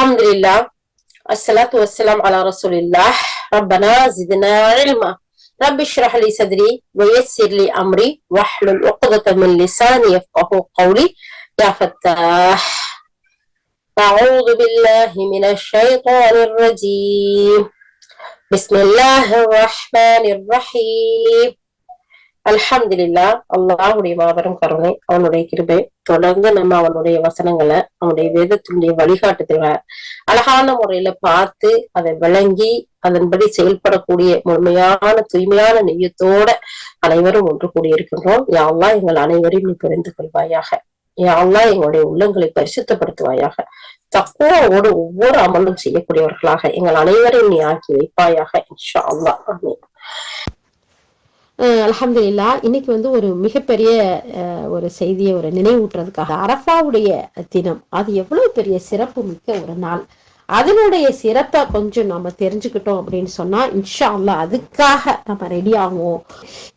الحمد لله الصلاة والسلام على رسول الله. ربنا زدنا علما. رب اشرح لي صدري ويسر لي أمري واحلل عقدة من لساني يفقه قولي. يا فتاح أعوذ بالله من الشيطان الرجيم. بسم الله الرحمن الرحيم. அல்ஹம்துலில்லா அல்லாஹுடைய மாபெரும் கருணை அவனுடைய கிருபை தொடர்ந்து நம்ம அவனுடைய வசனங்களை அவனுடைய வேதத்தினுடைய வழிகாட்டுதல்களை அழகான முறையில பார்த்து அதை விளங்கி அதன்படி செயல்படக்கூடிய முழுமையான தூய்மையான நெய்யத்தோட அனைவரும் ஒன்று கூடியிருக்கின்றோம். யாழ்லா எங்கள் அனைவரையும் நீ புரிந்து கொள்வாயாக. யாழ்லா எங்களுடைய உள்ளங்களை பரிசுத்தப்படுத்துவாயாக. தக்குவோடு ஒவ்வொரு அமலும் செய்யக்கூடியவர்களாக எங்கள் அனைவரையும் நீ ஆக்கி வைப்பாயாக. இன்ஷா அல்லா அலமதுல்லா இன்னைக்கு வந்து ஒரு மிகப்பெரிய ஒரு செய்தியை ஒரு நினைவூட்டுறதுக்காக அரஃபாவுடைய தினம். அது எவ்வளவு பெரிய சிறப்பு மிக்க ஒரு நாள். அதனுடைய சிறப்பை கொஞ்சம் நம்ம தெரிஞ்சுக்கிட்டோம் அப்படின்னு சொன்னா இன்ஷா அல்லா அதுக்காக நம்ம ரெடி ஆகும்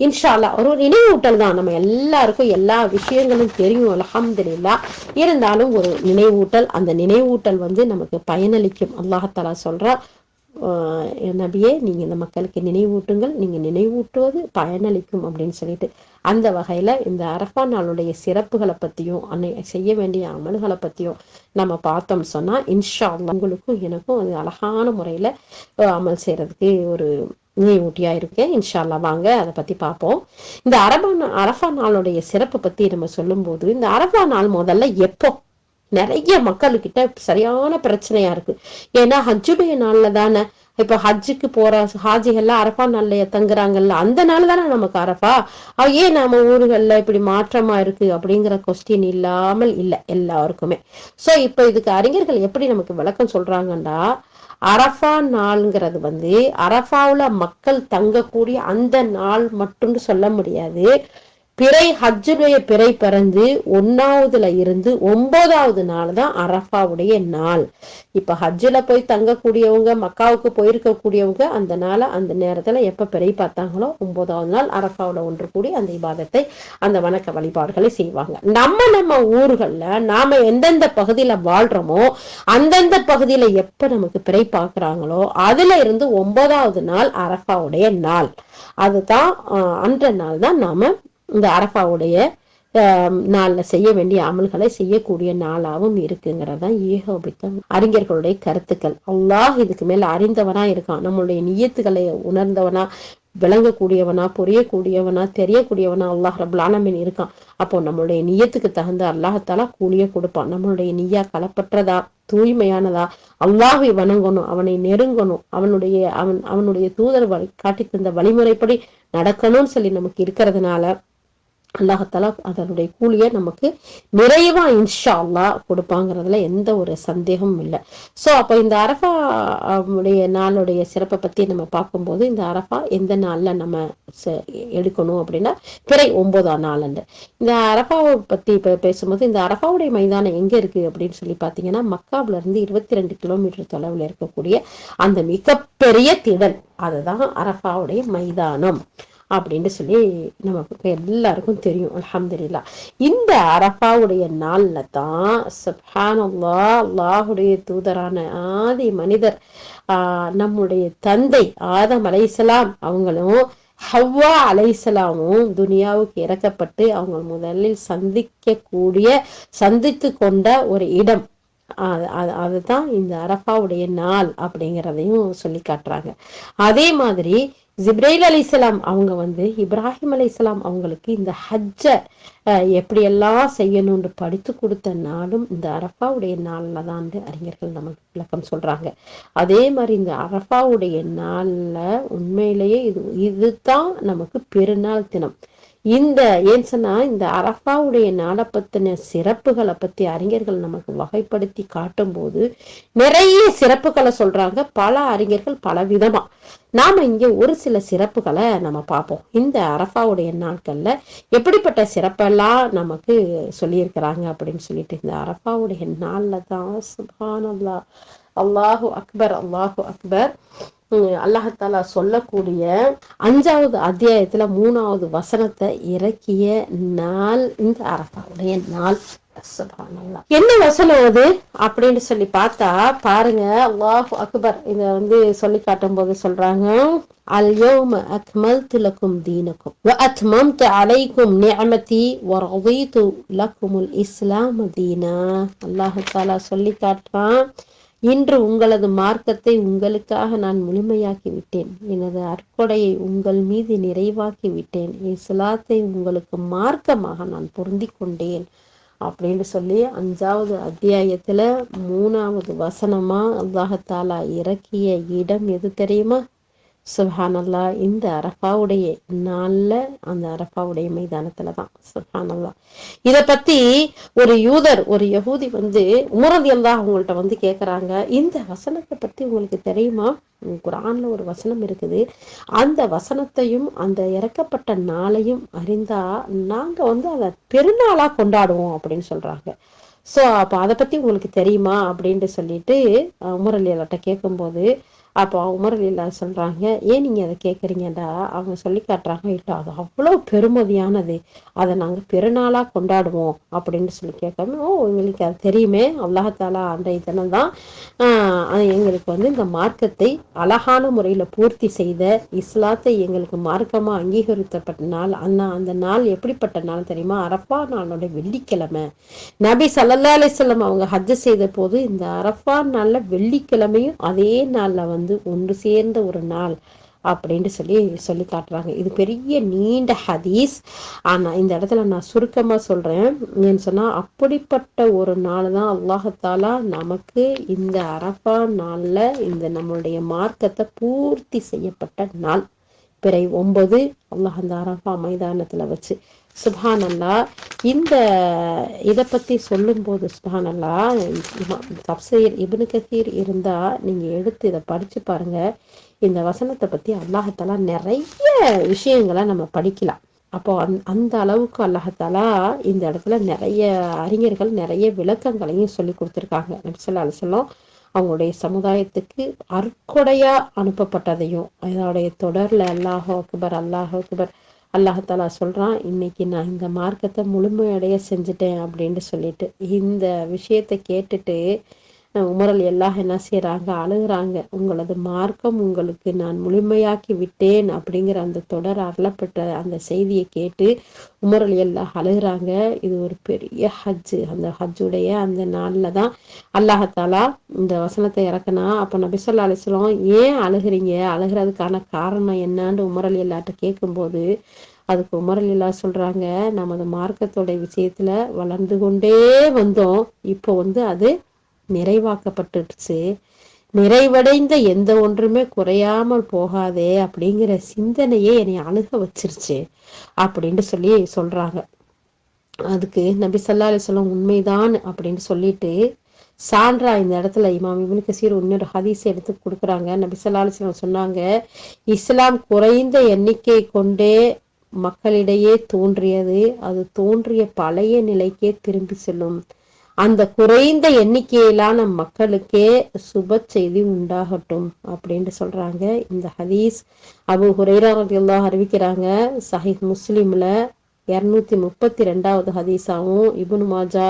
இன்ஷா அல்லா ஒரு நினைவூட்டல் தான். நம்ம எல்லாருக்கும் எல்லா விஷயங்களும் தெரியும் அலமதுல்லா இருந்தாலும் ஒரு நினைவூட்டல் அந்த நினைவூட்டல் வந்து நமக்கு பயனளிக்கும். அல்லாஹாலா சொல்றா நபியே நீங்க இந்த மக்களுக்கு நினைவூட்டுங்கள். நீங்க நினைவூட்டுவது பயனளிக்கும் அப்படின்னு சொல்லிட்டு அந்த வகையில இந்த அரஃபா நாளுடைய சிறப்புகளை பத்தியும் அன்னை செய்ய வேண்டிய அமல்களை பத்தியும் நம்ம பார்த்தோம் சொன்னா இன்ஷா உங்களுக்கும் எனக்கும் அது அழகான முறையில அமல் செய்யறதுக்கு ஒரு நினைவூட்டியா இருக்கேன். இன்ஷால்லா வாங்க அதை பத்தி பார்ப்போம். இந்த அரபா அரஃபா நாளுடைய சிறப்பை பத்தி நம்ம சொல்லும்போது இந்த அரஃபா நாள் முதல்ல எப்போ நிறைய மக்களுக்கிட்ட சரியான பிரச்சனையா இருக்கு. ஏன்னா ஹஜ்ஜுடைய நாள்ல தானே இப்ப ஹஜ்ஜுக்கு போற ஹாஜிகள்லாம் அரஃபா நாள்ல தங்குறாங்கல்ல அந்த நாள் தானே நமக்கு அரஃபா? ஏன் நம்ம ஊர்கள்ல இப்படி மாற்றமா இருக்கு அப்படிங்கிற கொஸ்டின் இல்லாமல் இல்லை எல்லாருக்குமே. சோ இப்ப இதுக்கு அறிஞர்கள் எப்படி நமக்கு விளக்கம் சொல்றாங்கண்டா அரஃபா நாள்ங்கிறது வந்து அரஃபாவில் மக்கள் தங்கக்கூடிய அந்த நாள் மட்டும் சொல்ல முடியாது. பிறை ஹஜ்ஜுடைய பிறை பிறந்து ஒன்னாவதுல இருந்து ஒன்பதாவது நாள் தான் அரஃபாவுடைய நாள். இப்ப ஹஜ்ஜில் போய் தங்கக்கூடியவங்க மக்காவுக்கு போயிருக்கக்கூடியவங்க அந்த நாளை அந்த நேரத்துல எப்ப பிறை பார்த்தாங்களோ ஒன்பதாவது நாள் அரஃபாவில் ஒன்று கூடி அந்த இபாதத்தை அந்த வணக்க வழிபாடுகளை செய்வாங்க. நம்ம நம்ம ஊர்கள்ல நாம எந்தெந்த பகுதியில வாழ்றோமோ அந்தந்த பகுதியில எப்ப நமக்கு பிறை பார்க்குறாங்களோ அதுல இருந்து ஒன்பதாவது நாள் அரஃபாவுடைய நாள். அதுதான் அன்ற நாள் தான் நாம இந்த அரபாவுடைய நாளில் செய்ய வேண்டிய அமல்களை செய்யக்கூடிய நாளாகவும் இருக்குங்கிறதான் ஏகோபித்தம் அறிஞர்களுடைய கருத்துக்கள். அல்லாஹ் இதுக்கு மேல் அறிந்தவனா இருக்கான். நம்மளுடைய நியத்துக்களை உணர்ந்தவனா விளங்கக்கூடியவனா புரியக்கூடியவனா தெரியக்கூடியவனா அல்லாஹ் ரபுல்லாலமின் இருக்கான். அப்போ நம்மளுடைய நியத்துக்கு தகுந்த அல்லாஹத்தாலா கூலிய கொடுப்பான். நம்மளுடைய நீயா களப்பற்றதா தூய்மையானதா அல்லாஹை வணங்கணும் அவனை நெருங்கணும் அவனுடைய அவன் அவனுடைய தூதர் வழி காட்டி தந்த வழிமுறைப்படி நடக்கணும்னு சொல்லி நமக்கு இருக்கிறதுனால அல்லாஹாலா அதனுடைய கூலியை நமக்கு நிறைவா இன்ஷா அல்லா கொடுப்பாங்கிறதுல எந்த ஒரு சந்தேகமும் இல்லை. ஸோ அப்போ இந்த அரஃபா உடைய நாளுடைய சிறப்பை பத்தி நம்ம பார்க்கும்போது இந்த அரஃபா எந்த நாள்ல நம்ம எடுக்கணும் அப்படின்னா பிறை ஒன்பதாம் நாள் அந்த இந்த அரஃபாவை பத்தி இப்போ பேசும்போது இந்த அரஃபாவுடைய மைதானம் எங்க இருக்கு அப்படின்னு சொல்லி பார்த்தீங்கன்னா மக்காவில இருந்து இருபத்தி ரெண்டு கிலோமீட்டர் தொலைவில் இருக்கக்கூடிய அந்த மிகப்பெரிய திடல் அதுதான் அரஃபாவுடைய மைதானம். அப்படின்னு சொல்லி நமக்கு எல்லாருக்கும் தெரியும் அலமதுல்லா இந்த அரபாவுடைய நாள்ல தான் சுப்ஹானல்லா அல்லாஹுடைய தூதரான ஆதி மனிதர் ஆஹ் நம்முடைய தந்தை ஆதம் அலைசலாம் அவங்களும் ஹவ்வா அலைசலாமும் துனியாவுக்கு இறக்கப்பட்டு அவங்க முதலில் சந்திக்கக்கூடிய சந்தித்து கொண்ட ஒரு இடம். அதுதான் இந்த அரபாவுடைய நாள் அப்படிங்கிறதையும் சொல்லி காட்டுறாங்க. அதே மாதிரி ஜிப்ரேல் அலி இஸ்லாம் அவங்க வந்து இப்ராஹிம் அலி இஸ்லாம் அவங்களுக்கு இந்த ஹஜ்ஜ எப்படியெல்லாம் செய்யணும்னு படித்து கொடுத்த நாளும் இந்த அரஃபாவுடைய நாளில் தான் அறிஞர்கள் நமக்கு விளக்கம் சொல்றாங்க. அதே மாதிரி இந்த அரஃபாவுடைய நாள்ல உண்மையிலேயே இது இதுதான் நமக்கு பெருநாள் தினம். இந்த ஏன் சொன்னா இந்த அரஃபாவுடைய நாளை பத்தின சிறப்புகளை பத்தி அறிஞர்கள் நமக்கு வகைப்படுத்தி காட்டும் போது நிறைய சிறப்புகளை சொல்றாங்க. பல அறிஞர்கள் பல விதமா நாம இங்க ஒரு சில சிறப்புகளை நம்ம பார்ப்போம் இந்த அரஃபாவுடைய நாட்கள்ல எப்படிப்பட்ட சிறப்பெல்லாம் நமக்கு சொல்லியிருக்கிறாங்க அப்படின்னு சொல்லிட்டு இந்த அரஃபாவுடைய நாள்ல தான் சுபானல்லா அல்லாஹு அக்பர் அல்லாஹு அக்பர். அல்லாஹாலா சொல்லக்கூடிய அஞ்சாவது அத்தியாயத்துல மூணாவது வசனத்தை இறக்கிய நாள் இந்த அரபாவுடைய நாள். என்ன வசனம் அது? அப்படின்னு சொல்லி பார்த்தா பாருங்க அல்லாஹ் அக்பர் இத வந்து சொல்லி காட்டும் போது சொல்றாங்க அல்யோம அக்மல் திலக்கும் தீனக்கும் அத்மம் அலைக்கும் நியமதி ஒரு லக்குமுல் இஸ்லாம் தீனா. அல்லாஹு சொல்லி காட்டுறான் இன்று உங்களது மார்க்கத்தை உங்களுக்காக நான் முழுமையாக்கி விட்டேன் எனது அற்கொடையை உங்கள் மீது நிறைவாக்கி விட்டேன் இஸ்லாத்தை உங்களுக்கு மார்க்கமாக நான் பொருந்தி கொண்டேன். அப்படின்னு சொல்லி அஞ்சாவது அத்தியாயத்துல மூணாவது வசனமா அல்லாஹத்தாலா இறக்கிய இடம் எது தெரியுமா? சுஹானல்லா இந்த அரஃபாவுடைய நாளில் அந்த அரஃபாவுடைய மைதானத்துல தான். சுஹானல்லா இதை பத்தி ஒரு யூதர் ஒரு யகூதி வந்து உமரதி அல்லா அவங்கள்ட்ட வந்து கேட்குறாங்க இந்த வசனத்தை பத்தி உங்களுக்கு தெரியுமா? குரான்ல ஒரு வசனம் இருக்குது. அந்த வசனத்தையும் அந்த இறக்கப்பட்ட நாளையும் அறிந்தா நாங்க வந்து அதை பெருநாளா கொண்டாடுவோம் அப்படின்னு சொல்றாங்க. ஸோ அப்போ அதை பத்தி உங்களுக்கு தெரியுமா? அப்படின்ட்டு சொல்லிட்டு உமரலியாட்ட கேட்கும்போது அப்போ உமர் லீலா சொல்கிறாங்க ஏன் நீங்கள் அதை கேட்குறீங்கடா அவங்க சொல்லி காட்டுறாங்க இல்லை அது அவ்வளோ பெருமதியானது. அதை நாங்கள் பெருநாளாக கொண்டாடுவோம் அப்படின்னு சொல்லி கேட்காம ஓ எங்களுக்கு அது தெரியுமே. அல்லாஹாலா அன்றைய தினம் தான் எங்களுக்கு வந்து இந்த மார்க்கத்தை அழகான முறையில் பூர்த்தி செய்த இஸ்லாத்தை எங்களுக்கு மார்க்கமாக அங்கீகரித்தப்பட்ட நாள் அந்த அந்த நாள் எப்படிப்பட்ட நாள் தெரியுமா? அரப்பா நாளோட வெள்ளிக்கிழமை. நபி சல்லா அலிஸ்லம் அவங்க ஹஜ்ஜு செய்த போது இந்த அரப்பா நாளில் வெள்ளிக்கிழமையும் அதே நாளில் வந்து வந்து ஒன்று சேர்ந்த ஒரு நாள் அப்படின்ட்டு சொல்லி சொல்லி காட்டுறாங்க. இது பெரிய நீண்ட ஹதீஸ். ஆனால் இந்த இடத்துல நான் சுருக்கமா சொல்றேன். ஏன்னு சொன்னா அப்படிப்பட்ட ஒரு நாள் தான் அல்லாஹத்தாலா நமக்கு இந்த அரபா நாள்ல இந்த நம்மளுடைய மார்க்கத்தை பூர்த்தி செய்யப்பட்ட நாள். பிறை ஒன்பது அல்லாஹ் அந்த அரபா மைதானத்துல வச்சு. சுபானல்லா இந்த இதை பற்றி சொல்லும்போது சுபானல்லா தப்சீர் இபுனு கசீர் இருந்தால் நீங்கள் எடுத்து இதை படித்து பாருங்கள் இந்த வசனத்தை பற்றி அல்லாஹத்தாலா நிறைய விஷயங்களை நம்ம படிக்கலாம். அப்போ அந் அந்த அளவுக்கு அல்லாஹத்தாலா இந்த இடத்துல நிறைய அறிஞர்கள் நிறைய விளக்கங்களையும் சொல்லி கொடுத்துருக்காங்க. நபிசல்லா அலிசல்லாம் அவங்களுடைய சமுதாயத்துக்கு அற்கொடையாக அனுப்பப்பட்டதையும் அதோடைய தொடரில் அல்லாஹோ அக்பர் அல்லாஹோ அக்பர் அல்லாஹாலா சொல்கிறான் இன்னைக்கு நான் இந்த மார்க்கத்தை முழுமையடைய செஞ்சுட்டேன் அப்படின்ட்டு சொல்லிட்டு இந்த விஷயத்தை கேட்டுட்டு உமரல் எல்லாம் என்ன செய்யறாங்க அழுகுறாங்க. உங்களது மார்க்கம் உங்களுக்கு நான் முழுமையாக்கி விட்டேன் அப்படிங்கிற அந்த தொடர் அருளப்பட்ட அந்த செய்தியை கேட்டு உமரல் எல்லாம் அழுகிறாங்க. இது ஒரு பெரிய ஹஜ்ஜு அந்த ஹஜ்ஜுடைய அந்த நாளில் தான் அல்லாஹத்தாலா இந்த வசனத்தை இறக்குனா அப்போ நபிசல்லா அலிஸ்லாம் ஏன் அழுகுறீங்க? அழுகிறதுக்கான காரணம் என்னான்னு உமரல் எல்லாட்ட கேட்கும்போது அதுக்கு உமரலீலா சொல்றாங்க நமது மார்க்கத்தோட விஷயத்துல வளர்ந்து கொண்டே வந்தோம். இப்போ வந்து அது நிறைவாக்கப்பட்டுச்சு நிறைவடைந்த எந்த ஒன்றுமே குறையாமல் போகாதே அப்படிங்கிற சிந்தனையே என்னை அணுக வச்சிருச்சு அப்படின்னு சொல்லி சொல்றாங்க. அதுக்கு நபி சல்லா அலிஸ்லாம் உண்மைதான் அப்படின்னு சொல்லிட்டு சான்றா இந்த இடத்துல இமாம் இவனு கசீர் இன்னொரு ஹதீஸ் எடுத்து கொடுக்குறாங்க. நபி சல்லா அலிஸ்லாம் சொன்னாங்க இஸ்லாம் குறைந்த எண்ணிக்கை கொண்டே மக்களிடையே தோன்றியது. அது தோன்றிய பழைய நிலைக்கே திரும்பி செல்லும். அந்த குறைந்த எண்ணிக்கையிலான மக்களுக்கே சுப செய்தி உண்டாகட்டும் அப்படின்ட்டு சொல்றாங்க. இந்த ஹதீஸ் அபு ஹுரேரா அறிவிக்கிறாங்க. சஹித் முஸ்லீம்ல இரநூத்தி முப்பத்தி ரெண்டாவது ஹதீஸாவும் இபுன் மாஜா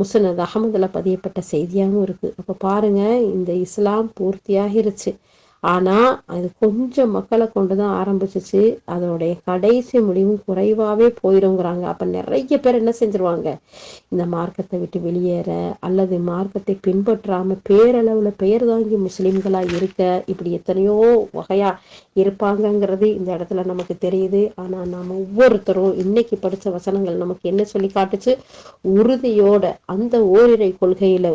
முசனத் அகமதுல பதியப்பட்ட செய்தியாகவும் இருக்கு. அப்ப பாருங்க இந்த இஸ்லாம் பூர்த்தியாகிருச்சு. ஆனால் அது கொஞ்சம் மக்களை கொண்டு தான் ஆரம்பிச்சிச்சு. அதனுடைய கடைசி முடிவும் குறைவாகவே போயிருங்கிறாங்க. அப்போ நிறைய பேர் என்ன செஞ்சிருவாங்க? இந்த மார்க்கத்தை விட்டு வெளியேற அல்லது மார்க்கத்தை பின்பற்றாமல் பேரளவில் பெயர் தாங்கி முஸ்லீம்களாக இருக்க இப்படி எத்தனையோ வகையாக இருப்பாங்கங்கிறது இந்த இடத்துல நமக்கு தெரியுது. ஆனால் நாம் ஒவ்வொருத்தரும் இன்னைக்கு படித்த வசனங்கள் நமக்கு என்ன சொல்லி காட்டுச்சு? உறுதியோட அந்த ஓரிரை கொள்கையில்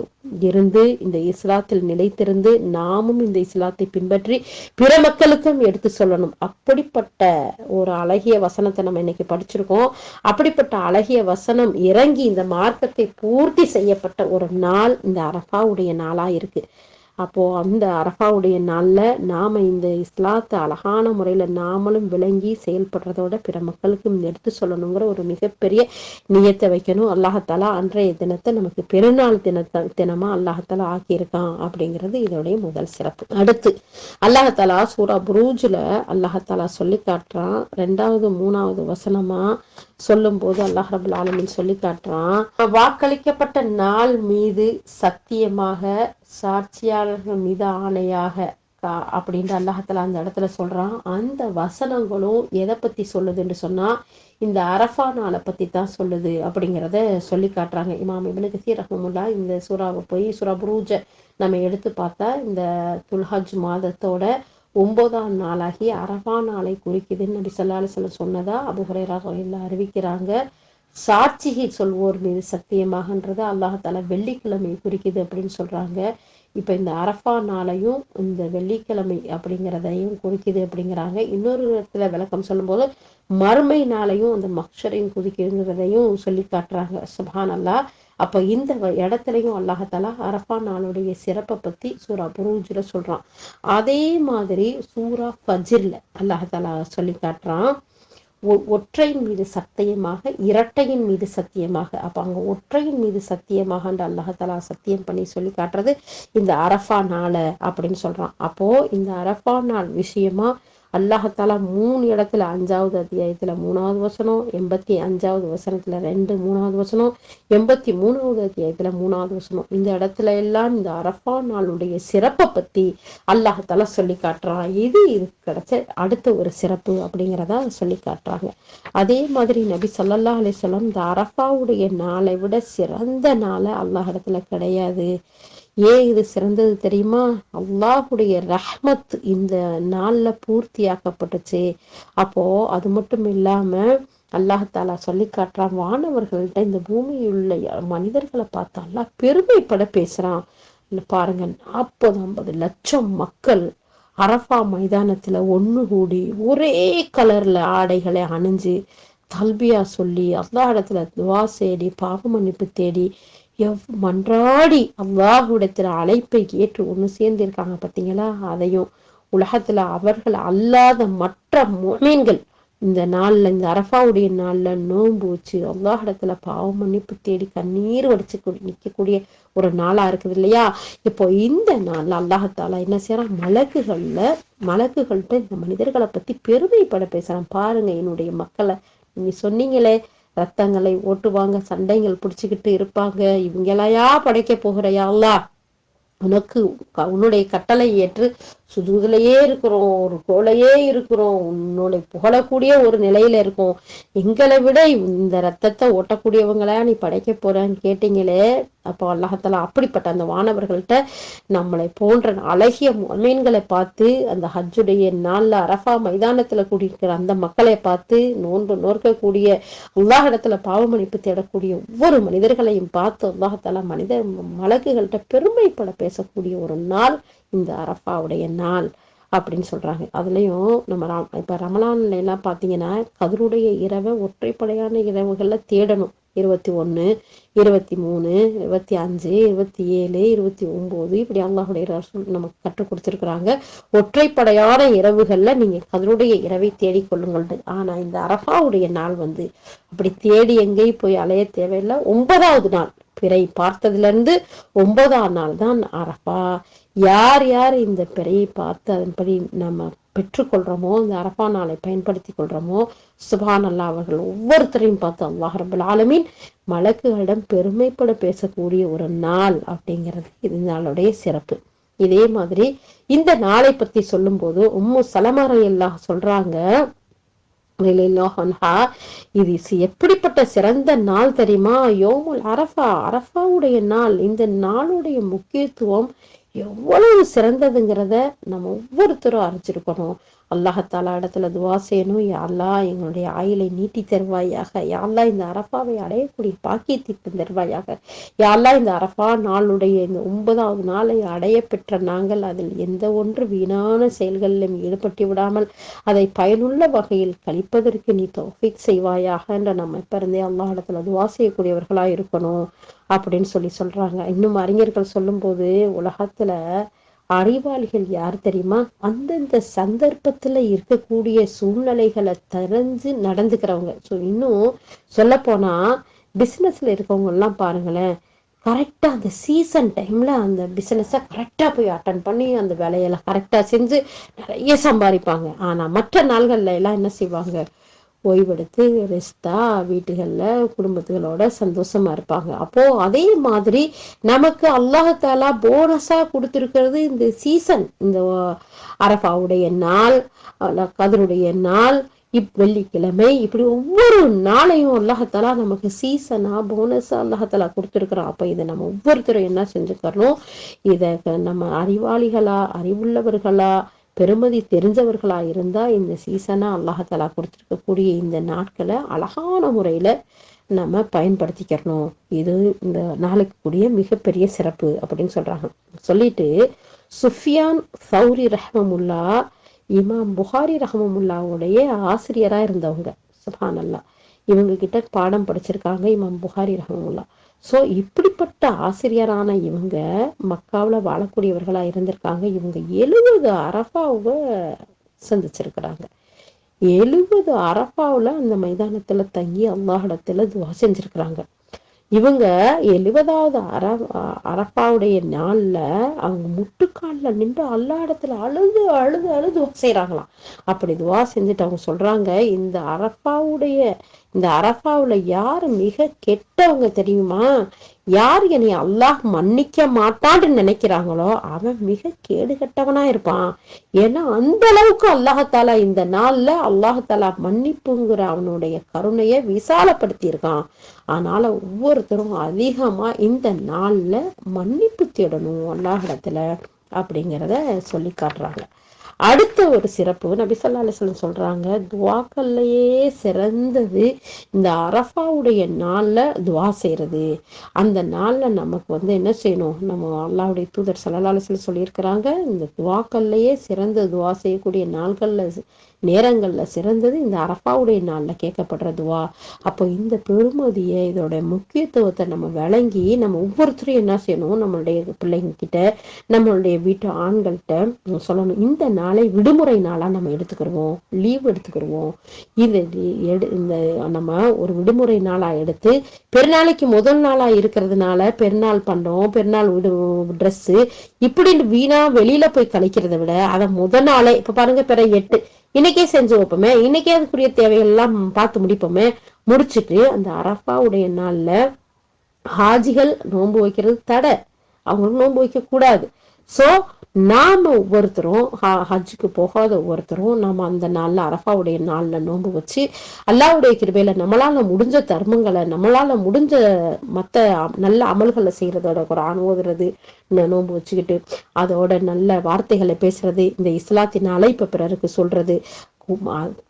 இருந்து இந்த இஸ்லாத்தில் நிலைத்திருந்து நாமும் இந்த இஸ்லாத்தை பின்பற்ற பற்றி பிற மக்களுக்கும் எடுத்து சொல்லணும். அப்படிப்பட்ட ஒரு அழகிய வசனத்தை நம்ம இன்னைக்கு படிச்சிருக்கோம். அப்படிப்பட்ட அழகிய வசனம் இறங்கி இந்த மார்க்கத்தை பூர்த்தி செய்யப்பட்ட ஒரு நாள் இந்த அரபாவுடைய நாளா இருக்கு. அப்போ அந்த அரஃபாவுடைய நாளில் நாம் இந்த இஸ்லாத்தை அழகான முறையில் நாமளும் விளங்கி செயல்படுறதோட பிற மக்களுக்கும் எடுத்து சொல்லணுங்கிற ஒரு மிகப்பெரிய நியத்தை வைக்கணும். அல்லாஹத்தாலா அன்றைய தினத்தை நமக்கு பெருநாள் தினத்த தினமாக அல்லாஹத்தாலா ஆக்கியிருக்கான் அப்படிங்கிறது இதோடைய முதல் சிறப்பு. அடுத்து அல்லாஹத்தாலா சூரா புரூஜில் அல்லாஹத்தாலா சொல்லி காட்டுறான். ரெண்டாவது மூணாவது வசனமாக சொல்லும் போது அல்லாஹ் ரபுல் ஆலமின் சொல்லி காட்டுறான். வாக்களிக்கப்பட்ட நாள் மீது சத்தியமாக சாட்சியாளர்கள் மீது ஆணையாக அப்படின்ற அல்லாஹத்துல அந்த இடத்துல சொல்றான். அந்த வசனங்களும் எதை பத்தி சொல்லுதுன்னு சொன்னா இந்த அரஃபா நாளை பத்தி தான் சொல்லுது அப்படிங்கிறத சொல்லி காட்டுறாங்க. இமாம் இவனு கசீர் ரஹமுல்லா இந்த சூறாவை போய் சூறா புரூஜ நம்ம எடுத்து பார்த்தா இந்த துல்ஹஜ் மாதத்தோட ஒன்பதாம் நாளாகி அரபா நாளை குறிக்குதுன்னு நபி சல்லாஹ் சொல்ல சொன்னதா அபுஹரேராக எல்லாம் அறிவிக்கிறாங்க. சாட்சிகை சொல்வோர் மீது சத்தியமாகன்றது அல்லாஹால வெள்ளிக்கிழமை குறிக்குது அப்படின்னு சொல்றாங்க. இப்ப இந்த அரஃபா நாளையும் இந்த வெள்ளிக்கிழமை அப்படிங்கிறதையும் குறிக்குது அப்படிங்கிறாங்க. இன்னொரு இடத்துல விளக்கம் சொல்லும்போது மறுமை நாளையும் அந்த மக்ஷரையும் குறிக்குங்கிறதையும் சொல்லி காட்டுறாங்க. சுபான் அல்லா அப்போ இந்த இடத்துலையும் அல்லாஹாலா அரஃபா நாளுடைய சிறப்பை பற்றி சூரா புரூஜில் சொல்கிறான் அதே மாதிரி சூரா ஃபஜிர்ல அல்லாஹாலா சொல்லி காட்டுறான். ஒற்றையின் மீது சத்தியமாக இரட்டையின் மீது சத்தியமாக. அப்போ அங்கே ஒற்றையின் மீது சத்தியமாக அல்லாஹாலா சத்தியம் பண்ணி சொல்லி காட்டுறது இந்த அரஃபா நாளை அப்படின்னு சொல்கிறான் அப்போது இந்த அரஃபா நாள் விஷயமா அல்லாஹாலா மூணு இடத்துல அஞ்சாவது அத்தியாயத்துல மூணாவது வசனம் எண்பத்தி அஞ்சாவது வசனத்துல ரெண்டு மூணாவது வசனம் எண்பத்தி மூணாவது அத்தியாயத்துல மூணாவது வசனம். இந்த இடத்துல எல்லாம் இந்த அரஃபா நாளுடைய சிறப்பை பத்தி அல்லாஹாலா சொல்லி காட்டுறான். இது இது கிடைச்ச அடுத்த ஒரு சிறப்பு அப்படிங்கிறத சொல்லி காட்டுறாங்க. அதே மாதிரி நபி சொல்லல்லா அலிசல்லாம் இந்த அரஃபாவுடைய நாளை விட சிறந்த நாளை அல்லாஹ் இடத்துல கிடையாது. ஏன் இது சிறந்தது தெரியுமா? அல்லாஹுடைய ரஹ்மத் இந்த நாள்ல பூர்த்தியாக்கப்பட்டுச்சு. அப்போ அது மட்டும் இல்லாம அல்லாஹாலா சொல்லி காட்டுறான் வானவர்கள்ட்ட இந்த பூமியுள்ள மனிதர்களை பார்த்து அல்லாஹ் பெருமைப்பட பேசுறான். பாருங்க நாற்பது ஐம்பது லட்சம் மக்கள் அரஃபா மைதானத்துல ஒன்று கூடி ஒரே கலர்ல ஆடைகளை அணிஞ்சு தல்பியா சொல்லி அல்லா இடத்துல துவா தேடி பாவ மன்னிப்பு தேடி எவ் மன்றாடி அல்லாஹுடத்தில் அழைப்பை ஏற்று ஒன்று சேர்ந்திருக்காங்க பார்த்தீங்களா? அதையும் உலகத்தில் அவர்கள் அல்லாத மற்ற மீன்கள் இந்த நாளில் இந்த அரஃபாவுடைய நாளில் நோன்பு வச்சு அல்லாஹிடத்துல பாவ மன்னிப்பு தேடி கண்ணீர் வடிச்சு நிற்கக்கூடிய ஒரு நாளாக இருக்குது இல்லையா? இப்போ இந்த நாளில் அல்லாஹத்தாலா என்ன செய்யறான் மலக்குகளில் மலக்குகள்கிட்ட இந்த மனிதர்களை பற்றி பெருமைப்பட பேசுகிறான் பாருங்க என்னுடைய மக்களை நீங்கள் சொன்னீங்களே ரத்தங்களை ஓட்டுவாங்க சண்டைகள் பிடிச்சிக்கிட்டு இருப்பாங்க. இவங்களையா படைக்க போகிறையா உனக்கு உன்னுடைய கட்டளை ஏற்று சுதுகிலேயே இருக்கிறோம் ஒரு கோலையே இருக்கிறோம் உன்னோட புகழக்கூடிய ஒரு நிலையில இருக்கும். எங்களை விட இந்த ரத்தத்தை ஓட்டக்கூடியவங்களா நீ படைக்க போறேன்னு கேட்டீங்களே அப்போ அல்லாஹத்தால அப்படிப்பட்ட அந்த வானவர்கள்ட்ட நம்மளை போன்ற அழகிய மீன்களை பார்த்து அந்த ஹஜ்ஜுடைய நாள்ல அரஃபா மைதானத்துல கூடியிருக்கிற அந்த மக்களை பார்த்து நோன்பு நோர்க்கக்கூடிய உல்லாகடத்தில் பாவமணிப்பு தேடக்கூடிய ஒவ்வொரு மனிதர்களையும் பார்த்து அல்லாஹத்தால மனித மலக்குகள்கிட்ட பெருமைப்பட பேசக்கூடிய ஒரு நாள் இந்த அரஃபாவுடைய நாள் அப்படின்னு சொல்கிறாங்க அதுலேயும் நம்ம ரம் இப்போ ரமலான்லாம் பார்த்தீங்கன்னா கதருடைய இரவை ஒற்றைப்படையான இரவுகளில் தேடணும். இருபத்தி ஒன்று இருபத்தி மூணு இருபத்தி அஞ்சு இருபத்தி ஏழு இருபத்தி ஒம்பது இப்படி அல்லாஹுடைய ரசூல் நமக்கு கற்றுக் கொடுத்துருக்குறாங்க. ஒற்றைப்படையான இரவுகளில் நீங்கள் கதருடைய இரவை தேடிக்கொள்ளுங்கள் ஆனால் இந்த அரஃபாவுடைய நாள் வந்து அப்படி தேடி எங்கேயும் போய் அலைய தேவையில்லை. ஒன்பதாவது நாள். பிறை பார்த்ததுல இருந்து ஒன்பதாம் நாள் தான் அரப்பா. யார் யார் இந்த பிறையை பார்த்து அதன்படி நம்ம பெற்றுக்கொள்றோமோ இந்த அரப்பா நாளை பயன்படுத்தி கொள்றோமோ சுபான் அல்லா அவர்கள் ஒவ்வொருத்தரையும் பார்த்து அல்லாஹ் ரபுல் ஆலமீன் மலக்குகளிடம் பெருமைப்பட பேசக்கூடிய ஒரு நாள் அப்படிங்கிறது இது நாளுடைய சிறப்பு. இதே மாதிரி இந்த நாளை பத்தி சொல்லும்போது உம்மு சலமரை எல்லாம் சொல்றாங்க இது எப்படிப்பட்ட சிறந்த நாள் தெரியுமா? யோமுல் அரஃபா அரஃபாவுடைய நாள். இந்த நாளுடைய முக்கியத்துவம் எவ்வளவு சிறந்ததுங்கிறத நம்ம ஒவ்வொருத்தரும் அறிஞ்சிருக்கணும். அல்லாஹத்தாலா இடத்துல துவா செய்யணும். யாழ்லா எங்களுடைய ஆயிலை நீட்டி தருவாயாக. யாழ்லா இந்த அரஃபாவை அடையக்கூடிய பாக்கியத்தை தருவாயாக. யாழ்லா இந்த அரஃபா நாளுடைய இந்த ஒன்பதாவது நாளை அடைய பெற்ற நாங்கள் அதில் எந்த ஒன்று வீணான செயல்களிலும் ஈடுபட்டு விடாமல் அதை பயனுள்ள வகையில் கழிப்பதற்கு நீ தோஃபிக் செய்வாயாக என்ற நம்ம இப்ப இருந்தே அல்லாஹ் இடத்துல துவா செய்யக்கூடியவர்களா இருக்கணும் அப்படின்னு சொல்லி சொல்றாங்க. இன்னும் அறிஞர்கள் சொல்லும் போது உலகத்துல அறிவாளிகள் யார் தெரியுமா? அந்தந்த சந்தர்ப்பத்துல இருக்கக்கூடிய சூழ்நிலைகளை தெரிஞ்சு நடந்துக்கிறவங்க. ஸோ இன்னும் சொல்ல போனா பிசினஸ்ல இருக்கவங்க எல்லாம் பாருங்களேன் கரெக்டாக அந்த சீசன் டைமில் அந்த பிஸ்னஸை கரெக்டாக போய் அட்டன் பண்ணி அந்த வேலையெல்லாம் கரெக்டாக செஞ்சு நிறைய சம்பாதிப்பாங்க. ஆனால் மற்ற நாள்களில் எல்லாம் என்ன செய்வாங்க? ஓய்வெடுத்து ரெஸ்டா வீட்டுகளில் குடும்பத்துகளோட சந்தோஷமா இருப்பாங்க. அப்போ அதே மாதிரி நமக்கு அல்லாஹாலா போனஸா கொடுத்துருக்கிறது இந்த சீசன் இந்த அரபாவுடைய நாள் கதருடைய நாள் இப் வெள்ளிக்கிழமை இப்படி ஒவ்வொரு நாளையும் அல்லாஹத்தாலா நமக்கு சீசனா போனஸ் அல்லாஹத்தாலா கொடுத்துருக்குறோம் அப்போ இதை நம்ம ஒவ்வொருத்தரும் என்ன செஞ்சுக்கிறோம் இதை நம்ம அறிவாளிகளா அறிவுள்ளவர்களா பெருமதி தெரிஞ்சவர்களா இருந்தா இந்த சீசனா அல்லாஹாலா கொடுத்துருக்கக்கூடிய இந்த நாட்களை அழகான முறையில நம்ம பயன்படுத்திக்கிறணும் இது இந்த நாளுக்கு கூடிய மிகப்பெரிய சிறப்பு அப்படின்னு சொல்றாங்க. சொல்லிட்டு சுஃபியான் சௌரி ரஹமுல்லா இமாம் புகாரி ரஹமுல்லாவுடைய ஆசிரியரா இருந்தவங்க. சுபான் அல்லா இவங்க கிட்ட பாடம் படிச்சிருக்காங்க இமாம் புகாரி ரஹமுல்லா ஸோ இப்படிப்பட்ட ஆசிரியரான இவங்க மக்காவில் வாழக்கூடியவர்களா இருந்திருக்காங்க. இவங்க எழுபது அரபாவை சந்திச்சிருக்கிறாங்க. எழுபது அரபாவில் அந்த மைதானத்துல தங்கி அல்லாஹிடத்தில் துவா செஞ்சிருக்கிறாங்க. இவங்க எழுபதாவது அர அரப்பாவுடைய நாள்ல அவங்க முட்டுக்காலில் நின்று அல்லா இடத்துல அழுது அழுது அழுது செய்யறாங்களாம் அப்படி துவா செஞ்சுட்டு அவங்க சொல்றாங்க இந்த அரப்பாவுடைய இந்த அரபாவுல யாரு மிக கெட்டவங்க தெரியுமா? யார் என்னை அல்லாஹ் மன்னிக்க மாட்டான்னு நினைக்கிறாங்களோ அவன் மிக கேடு கெட்டவனா இருப்பான். ஏன்னா அந்த அளவுக்கு அல்லாஹாலா இந்த நாள்ல அல்லாஹாலா மன்னிப்புங்கிற அவனுடைய கருணையை விசாலப்படுத்தி இருக்கான் அதனால ஒவ்வொருத்தரும் அதிகமா இந்த நாள்ல மன்னிப்பு தேடணும் அல்லாஹிடத்துல அப்படிங்கிறத சொல்லி காட்டுறாங்க. அடுத்த ஒரு சிறப்பு நபி சொல்லா அலிஸ்லம் சொல்றாங்க துவாக்கல்லையே சிறந்தது இந்த அரஃபாவுடைய நாளில் துவா செய்யறது அந்த நாள்ல நமக்கு வந்து என்ன செய்யணும்? நம்ம அல்லாவுடைய தூதர் சல்லா அலிஸ்லம் சொல்லியிருக்கிறாங்க இந்த துவாக்கல்லையே சிறந்த துவா செய்யக்கூடிய நாள்கள்ல நேரங்கள்ல சிறந்தது இந்த அரஃபாவுடைய நாள்ல கேட்கப்படுற துவா. அப்போ இந்த பெருமதியை இதோட முக்கியத்துவத்தை நம்ம விளங்கி நம்ம ஒவ்வொருத்தரும் என்ன செய்யணும்? நம்மளுடைய பிள்ளைங்க கிட்ட நம்மளுடைய வீட்டு ஆண்கள்கிட்ட சொல்லணும். இந்த நாளை விடுமுறை நாளா நம்ம எடுத்துக்கிடுவோம் லீவ் எடுத்துக்கிடுவோம் இது எடு இந்த நம்ம ஒரு விடுமுறை நாளா எடுத்து பெருநாளைக்கு முதல் நாளா இருக்கிறதுனால பெருநாள் பண்ணோம் பெருநாள் விடு ட்ரெஸ்ஸு இப்படின்னு வீணா வெளியில் போய் கழிக்கிறத விட அதை முதல் நாளே இப்ப பாருங்க பிற எட்டு இன்னைக்கே செஞ்சு வைப்போமே இன்னைக்கே அதுக்குரிய தேவைகள் எல்லாம் பார்த்து முடிப்போமே. முடிச்சுட்டு அந்த அரஃபாவுடைய நாள்ல ஹாஜிகள் நோன்பு வைக்கிறது தடை. அவங்களுக்கு நோன்பு வைக்க கூடாது சோ நாம ஒவ்வொருத்தரும் ஹஜ்ஜுக்கு போகாத ஒவ்வொருத்தரும் நாம அந்த நாள்ல அரஃபாவுடைய நாள்ல நோன்பு வச்சு அல்லாவுடைய கிருபையில நம்மளால முடிஞ்ச தர்மங்களை நம்மளால முடிஞ்ச மத்த நல்ல அமல்களை செய்யறதோட ஒரு ஓதுறது நோன்பு வச்சுக்கிட்டு அதோட நல்ல வார்த்தைகளை பேசுறது இந்த இஸ்லாத்தின் அழைப்ப பிறருக்கு சொல்றது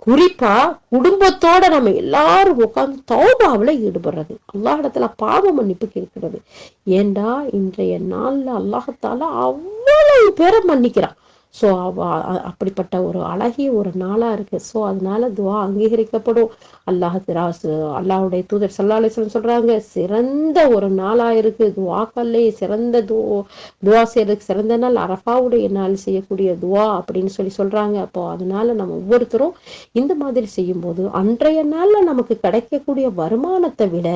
குறிப்பா குடும்பத்தோட நம்ம எல்லாரும் உட்காந்து தௌபாவில் ஈடுபடுறது. அல்லாஹிடத்துல பாவ மன்னிப்பு கேட்கிறது. ஏண்டா இன்றைய நாள்ல அல்லாஹத்தால அவ்வளவு பேரை மன்னிக்கிறான். ஸோ அப்படிப்பட்ட ஒரு அழகிய ஒரு நாளாக இருக்குது ஸோ அதனால துவா அங்கீகரிக்கப்படும். அல்லாஹ் திராசு அல்லாஹுடைய தூதர் சல்லா அலிஸ்லம் சிறந்த ஒரு நாளாக இருக்குது துவாக்கல்லே சிறந்த து துவா செய்யறதுக்கு சிறந்த நாள். அரஃபாவுடைய நாள் செய்யக்கூடிய துவா அப்படின்னு சொல்லி சொல்கிறாங்க அப்போ அதனால நம்ம ஒவ்வொருத்தரும் இந்த மாதிரி செய்யும்போது அன்றைய நாளில் நமக்கு கிடைக்கக்கூடிய வருமானத்தை விட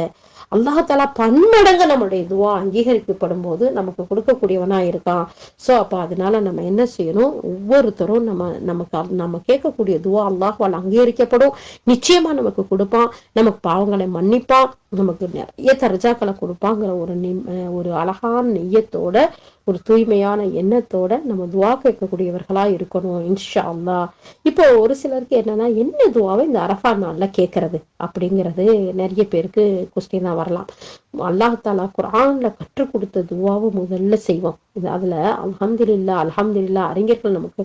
அல்லாஹாலா பன்மடங்கு நம்மளுடைய இதுவா அங்கீகரிக்கப்படும் போது நமக்கு கொடுக்கக்கூடியவனா இருக்கான். ஸோ அப்போ அதனால நம்ம என்ன செய்யணும்? ஒவ்வொருத்தரும் நம்ம நமக்கு நம்ம கேட்கக்கூடிய துவா அல்லாஹால் அங்கீகரிக்கப்படும். நிச்சயமா நமக்கு கொடுப்பான். நமக்கு பாவங்களை மன்னிப்பான். நமக்கு நிறைய தர்ஜாக்களை கொடுப்பாங்கிற ஒரு ஒரு அழகான நெய்யத்தோட ஒரு தூய்மையான எண்ணத்தோட நம்ம துவா கேட்கக்கூடியவர்களா இருக்கணும் இன்ஷா அல்லா இப்போ ஒரு சிலருக்கு என்னன்னா என்ன துவாவை இந்த அரஃபா நாள்ல கேட்கறது அப்படிங்கிறது நிறைய பேருக்கு கொஸ்டின் தான் வரலாம். அல்லாஹாலா குரான்ல கற்றுக் கொடுத்த துவாவை முதல்ல செய்வோம். இது அதுல அலமதுல்லா அலமதுல்லா அறிஞர்கள் நமக்கு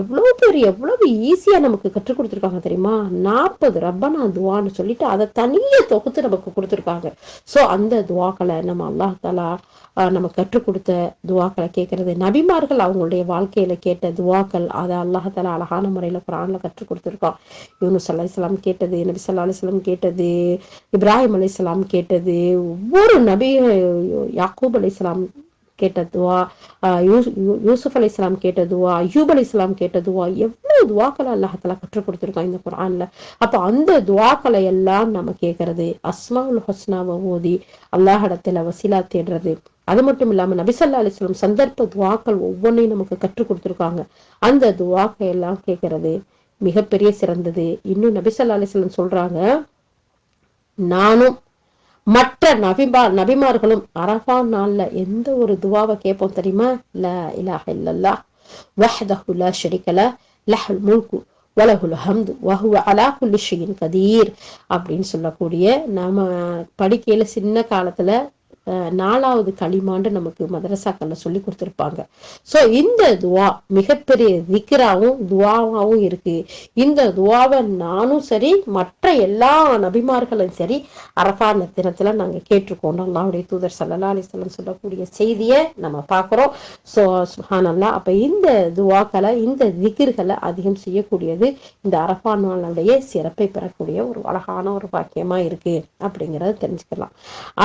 எவ்வளவு பேர் எவ்வளவு ஈஸியா நமக்கு கற்றுக் கொடுத்துருக்காங்க தெரியுமா? நாற்பது ரப்பனா துவான்னு சொல்லிட்டு அதை தனியா தொகுத்து நமக்கு கொடுத்துருக்காங்க. ஸோ அந்த துவாக்களை நம்ம அல்லாஹாலா நம்ம கற்றுக் கொடுத்த துவாக்களை கேட்கறது. நபிமார்கள் அவங்களுடைய வாழ்க்கையில கேட்ட துவாக்கள் அதை அல்லாஹாலா அழகான முறையில குரான்ல கற்றுக் கொடுத்துருக்கோம் யூனுஸ் அல்லா இஸ்லாம் கேட்டது நபி சல்லா அலிஸ்லாம் கேட்டது இப்ராஹிம் அலி இஸ்லாம் கேட்டது ஒவ்வொரு நபி யாக்கூப் அலி இஸ்லாம் கேட்ட துவா யூசுப் அலி இஸ்லாம் கேட்ட துவா அயூப் அலி இஸ்லாம் கேட்ட துவா எவ்வளவு துவாக்களை அல்லாஹால கற்றுக் கொடுத்துருக்கோம் இந்த குரான்ல அப்ப அந்த துவாக்களை எல்லாம் நம்ம கேட்கறது அஸ்மாவுல் ஹஸ்னாவை ஓதி அல்லாஹிடத்துல வசீலா தேடுறது. அது மட்டும் இல்லாம நபிசல்லா அலிஸ்லாம் சந்தர்ப்ப துவாக்கள் ஒவ்வொன்றையும் நமக்கு கற்றுக் கொடுத்துருக்காங்க. அந்த துவாக்கை எல்லாம் கேட்கறது மிகப்பெரிய சிறந்தது. இன்னும் நபிசல்லா அலிஸ்லாம் சொல்றாங்க நானும் மற்ற நபிமா நபிமார்களும் அரபா நாள்ல எந்த ஒரு துவாவை கேட்போம் தெரியுமா? இல்ல இலாஹ இல்லல்லா வஹ்தஹு லா ஷரிகல லஹல் முல்கு வலகுல் ஹம்து வஹுவ அலா குல்லி ஷையின் கதீர் அப்படின்னு சொல்லக்கூடிய நாம படிக்கையில சின்ன காலத்துல நாலாவது களிமாண்டு நமக்கு மதரசாக்கள்ல சொல்லி கொடுத்துருப்பாங்க. ஸோ இந்த துவா மிகப்பெரிய திக்ராவும் துவாவாகவும் இருக்கு. இந்த துவாவை நானும் சரி மற்ற எல்லா நபிமார்களும் சரி அரபா தினத்துல நாங்க கேட்டிருக்கோம். அல்லாவுடைய தூதர் சல்லா அலிஸ்லம் சொல்லக்கூடிய செய்தியை நம்ம பார்க்குறோம். ஸோ சுஹானல்லா அப்ப இந்த துவாக்களை இந்த திகிர்களை அதிகம் செய்யக்கூடியது இந்த அரபா நாளுடைய சிறப்பை பெறக்கூடிய ஒரு அழகான ஒரு பாக்கியமா இருக்கு. அப்படிங்கிறத தெரிஞ்சுக்கலாம்.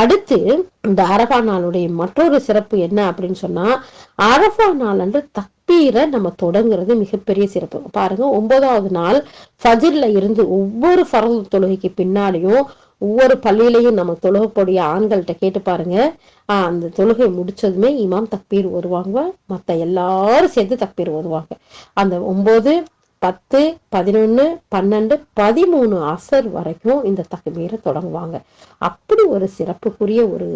அடுத்து இந்த அரபா நாளுடைய மற்றொரு சிறப்பு என்ன அப்படின்னு சொன்னா அரபா நாள் அன்று தக்பீரை நம்ம தொடங்குறது மிகப்பெரிய சிறப்பு. பாருங்க ஒன்பதாவது நாள் ஃபஜிர்ல இருந்து ஒவ்வொரு ஃபரது தொழுகைக்கு பின்னாடியும் ஒவ்வொரு பள்ளியிலையும் நம்ம தொழுகக்கூடிய ஆண்கள்கிட்ட கேட்டு பாருங்க. ஆஹ் அந்த தொழுகை முடிச்சதுமே இமாம் தக்பீர் வருவாங்க. மற்ற எல்லாரும் சேர்ந்து தக்பீர் வருவாங்க. அந்த ஒன்பது பத்து பதினொன்னு பன்னெண்டு பதிமூணு அசர் வரைக்கும் இந்த தக்பீரை தொடங்குவாங்க. அப்படி ஒரு சிறப்புக்குரிய ஒரு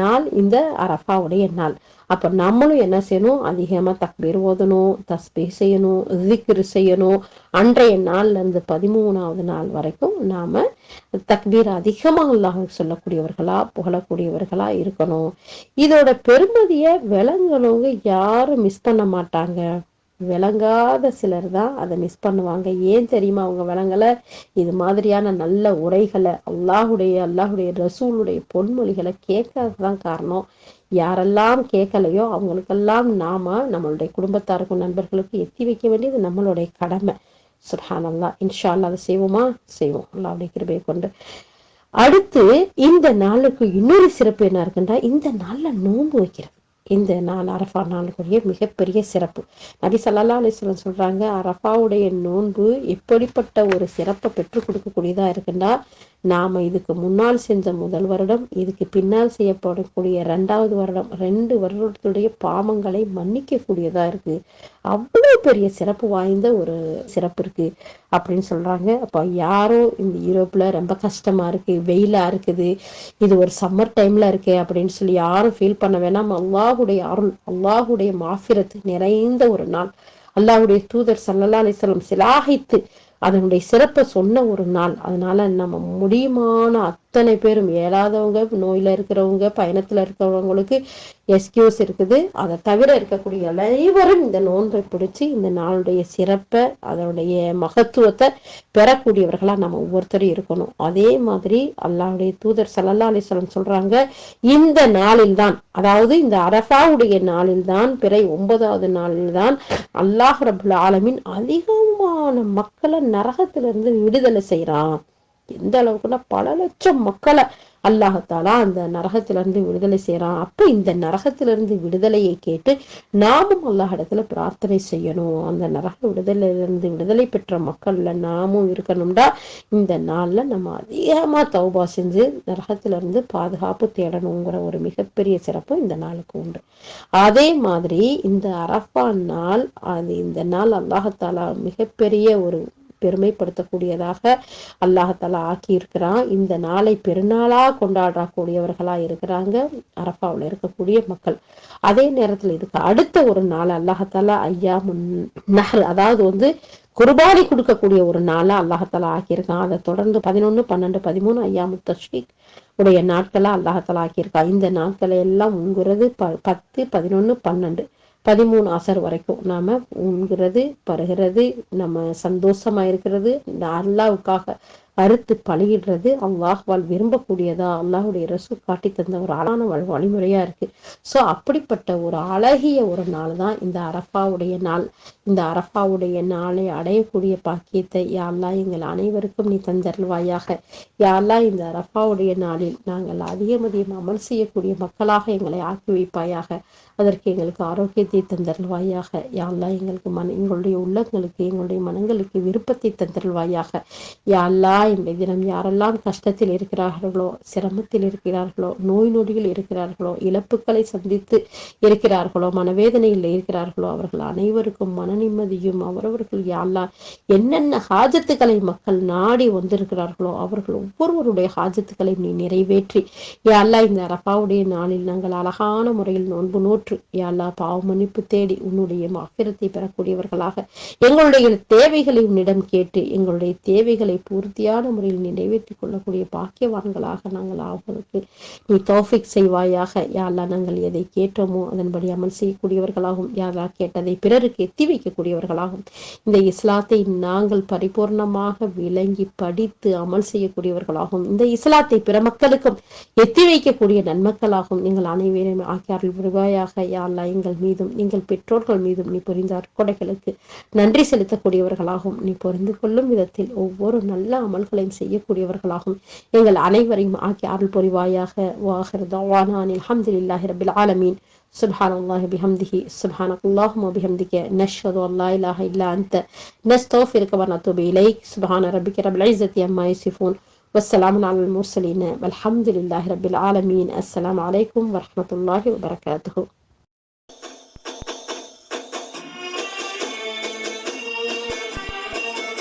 நாள் இந்த அரஃபாவுடைய நாள். அப்போ நம்மளும் என்ன செய்யணும்? அதிகமாக தக்பீர் ஓதணும் தஸ்பீ செய்யணும் ஜிக்ரு செய்யணும். அன்றைய நாள்ல இருந்து பதிமூணாவது நாள் வரைக்கும் நாம் தக்பீர் அதிகமாக அல்லாஹ் சொல்லக்கூடியவர்களா புகழக்கூடியவர்களா இருக்கணும். இதோட பெருமதியை விளங்குறவங்க யாரும் மிஸ் பண்ண மாட்டாங்க. விளங்காத சிலர் தான் அதை மிஸ் பண்ணுவாங்க. ஏன் தெரியுமா? அவங்க விளங்கலை. இது மாதிரியான நல்ல உரைகளை அல்லாஹுடைய அல்லாஹுடைய ரசூலுடைய பொன்மொழிகளை கேட்கறதுதான் காரணம். யாரெல்லாம் கேட்கலையோ அவங்களுக்கெல்லாம் நாம நம்மளுடைய குடும்பத்தாருக்கும் நண்பர்களுக்கும் எத்தி வைக்க வேண்டியது நம்மளுடைய கடமை. சுர்ஹான் இன்ஷா அல்லா அதை செய்வோமா? செய்வோம். அல்லாவுடைய கிருபையை கொண்டு. அடுத்து இந்த நாளுக்கு இன்னொரு சிறப்பு என்ன இருக்குன்றா இந்த நாளில் நோன்பு வைக்கிறது. இந்த நான் அரஃபா நாளுக்குரிய மிகப்பெரிய சிறப்பு. நபி சல்லா அலிஸ்லாம் சொல்றாங்க அரஃபாவுடைய நோன்பு எப்படிப்பட்ட ஒரு சிறப்பை பெற்றுக் கொடுக்கக்கூடியதா இருக்குன்னா நாம இதுக்கு முன்னால் செஞ்ச முதல் வருடம் இதுக்கு பின்னால் செய்யப்படக்கூடிய ரெண்டாவது வருடம் ரெண்டு வருடத்துடைய பாவங்களை மன்னிக்கக்கூடியதாக இருக்குது இருக்கு. அவ்வளவு பெரிய சிறப்பு வாய்ந்த ஒரு சிறப்பு இருக்கு அப்படின்னு சொல்றாங்க. அப்ப யாரும் இந்த யூரோப்பில் ரொம்ப கஷ்டமா இருக்கு வெயிலா இருக்குது இது ஒரு சம்மர் டைம்ல இருக்கு அப்படின்னு சொல்லி யாரும் ஃபீல் பண்ண வேணாம். அல்லாஹுடைய அருள் அல்லாஹுடைய மாஃபிரத்து நிறைந்த ஒரு நாள். அல்லாஹுடைய தூதர் சல்லல்லா அலிஸ்லம் சிலாகித்து அதனுடைய சிறப்பை சொன்ன ஒரு நாள். அதனால நம்ம முடியுமான அத்தனை பேரும் ஏழாதவங்க நோயில் இருக்கிறவங்க பயணத்தில் இருக்கிறவங்களுக்கு எஸ்கியூஸ் இருக்குது. அதை தவிர இருக்கக்கூடிய அனைவரும் இந்த நோன்பை பிடிச்சி இந்த நாளுடைய சிறப்பை அதனுடைய மகத்துவத்தை பெறக்கூடியவர்களாக நம்ம ஒவ்வொருத்தரும் இருக்கணும். அதே மாதிரி அல்லாவுடைய தூதர் சல்லல்லா அலிஸ்வலம் சொல்கிறாங்க இந்த நாளில் தான் அதாவது இந்த அரபாவுடைய நாளில் தான் பிறை ஒன்பதாவது நாளில் தான் அல்லாஹ் ரபுல் ஆலமின் அதிகமான மக்களை நரகத்திலிருந்து விடுதலை செய்கிறான் எந்த அளவுக்குன்னா பல லட்சம் மக்களை அல்லாஹத்தாலா அந்த நரகத்திலிருந்து விடுதலை செய்யறான் அப்ப இந்த நரகத்திலிருந்து விடுதலையை கேட்டு நாமும் அல்லாஹிடத்துல பிரார்த்தனை செய்யணும். அந்த நரக விடுதலையிலிருந்து விடுதலை பெற்ற மக்கள்ல நாமும் இருக்கணும்டா. இந்த நாள்ல நம்ம அதிகமா தௌபா செஞ்சு நரகத்திலிருந்து பாதுகாப்பு தேடணுங்கிற ஒரு மிகப்பெரிய சிறப்பு இந்த நாளுக்கு உண்டு. அதே மாதிரி இந்த அரஃபா நாள் அது இந்த நாள் அல்லாஹத்தாலா மிகப்பெரிய ஒரு பெருமைப்படுத்தக்கூடியதாக அல்லாஹால ஆக்கி இருக்கிறான் இந்த நாளை பெருநாளா கொண்டாடக்கூடியவர்களா இருக்கிறாங்க. அரபாவில் இருக்கக்கூடிய மக்கள். அதே நேரத்தில் இதுக்கு அடுத்த ஒரு நாள் அல்லாஹால ஐயா முன் நகர் அதாவது வந்து குர்பானி கொடுக்கக்கூடிய ஒரு நாளா அல்லாஹால ஆக்கியிருக்கான். அதை தொடர்ந்து பதினொன்னு பன்னெண்டு பதிமூணு ஐயா முத்தஷ்ரீக் உடைய நாட்களா அல்லாஹால ஆக்கியிருக்கான் இந்த நாட்களை எல்லாம் உங்கிறது ப பத்து பதினொன்னு பன்னெண்டு. பதிமூணு அசர் வரைக்கும் நாம உண்கிறது பருகிறது நம்ம சந்தோஷமா இருக்கிறது இந்த அல்லாவுக்காக அறுத்து பழகிடுறது அல்லாஹ்வால் விரும்பக்கூடியதா அல்லாஹுடைய ரசூ காட்டி தந்த ஒரு அழகான வழிமுறையா இருக்கு. ஸோ அப்படிப்பட்ட ஒரு அழகிய ஒரு நாள் தான் இந்த அரஃபாவுடைய நாள். இந்த அரஃபாவுடைய நாளை அடையக்கூடிய பாக்கியத்தை யாரெல்லாம் எங்கள் அனைவருக்கும் நீ தந்தருள்வாயாக. யாரெல்லாம் இந்த அரஃபாவுடைய நாளில் நாங்கள் அதிகம் அதிகம் அமல் செய்யக்கூடிய மக்களாக எங்களை ஆக்கி வைப்பாயாக. அதற்கு எங்களுக்கு ஆரோக்கியத்தை தந்தருள்வாயாக. யாரெல்லாம் எங்களுக்கு மன எங்களுடைய உள்ளங்களுக்கு எங்களுடைய மனங்களுக்கு விருப்பத்தை தந்தருள்வாயாக. யாரெல்லாம் இன்றைய தினம் யாரெல்லாம் கஷ்டத்தில் இருக்கிறார்களோ சிரமத்தில் இருக்கிறார்களோ நோய் நொடியில் இருக்கிறார்களோ இழப்புகளை சந்தித்து இருக்கிறார்களோ மனவேதனையில் இருக்கிறார்களோ அவர்கள் அனைவருக்கும் மன நிம்மதியும் அவரவர்கள் யாரெல்லாம் என்னென்ன ஹாஜத்துக்களை மக்கள் நாடி வந்திருக்கிறார்களோ அவர்கள் ஒவ்வொருவருடைய ஹாஜத்துக்களை நீ நிறைவேற்றி. யாரெல்லாம் இந்த அரபாவுடைய நாளில் நாங்கள் அழகான முறையில் நோன்பு நோற்று. யாழ்லா பாவ மன்னிப்பு தேடி உன்னுடைய மாக்கிரத்தை பெறக்கூடியவர்களாக எங்களுடைய தேவைகளை உன்னிடம் கேட்டு எங்களுடைய தேவைகளை பூர்த்தியான முறையில் நிறைவேற்றிக் கொள்ளக்கூடிய பாக்கியவான்களாக நாங்கள் ஆவதற்கு நீ தோஃபிக் செய்வாயாக. யாழ்லா நாங்கள் எதை கேட்டோமோ அதன்படி அமல் செய்யக்கூடியவர்களாகவும் யாரா கேட்டதை பிறருக்கு எத்தி வைக்கக்கூடியவர்களாகும் இந்த இஸ்லாத்தை நாங்கள் பரிபூர்ணமாக விளங்கி படித்து அமல் செய்யக்கூடியவர்களாகும். இந்த இஸ்லாத்தை பிற மக்களுக்கும் எத்தி வைக்கக்கூடிய நன்மக்களாகும். நீங்கள் அனைவரும் ஆக்கியாரில் விருவாயாக யாரா எங்கள் மீதும் எங்கள் பெற்றோர்கள் மீதும் நீ புரிந்த அற்கொடைகளுக்கு நன்றி செலுத்தக்கூடியவர்களாகும். நீ புரிந்து கொள்ளும் விதத்தில் ஒவ்வொரு நல்ல அமல்களையும் செய்யக்கூடியவர்களாகும். எங்கள் அனைவரையும் ஆக்கி அருள் புரிவாயாக வாஹர் தவானான் அல்ஹம்துலில்லாஹி ரபில் ஆலமீன். سبحان الله بحمده سبحانك اللهم وبحمدك نشهد أن لا إله إلا أنت نستغفرك ونتوب إليك. سبحان ربك رب العزة عما يصفون والسلام على المرسلين والحمد لله رب العالمين. السلام عليكم ورحمة الله وبركاته.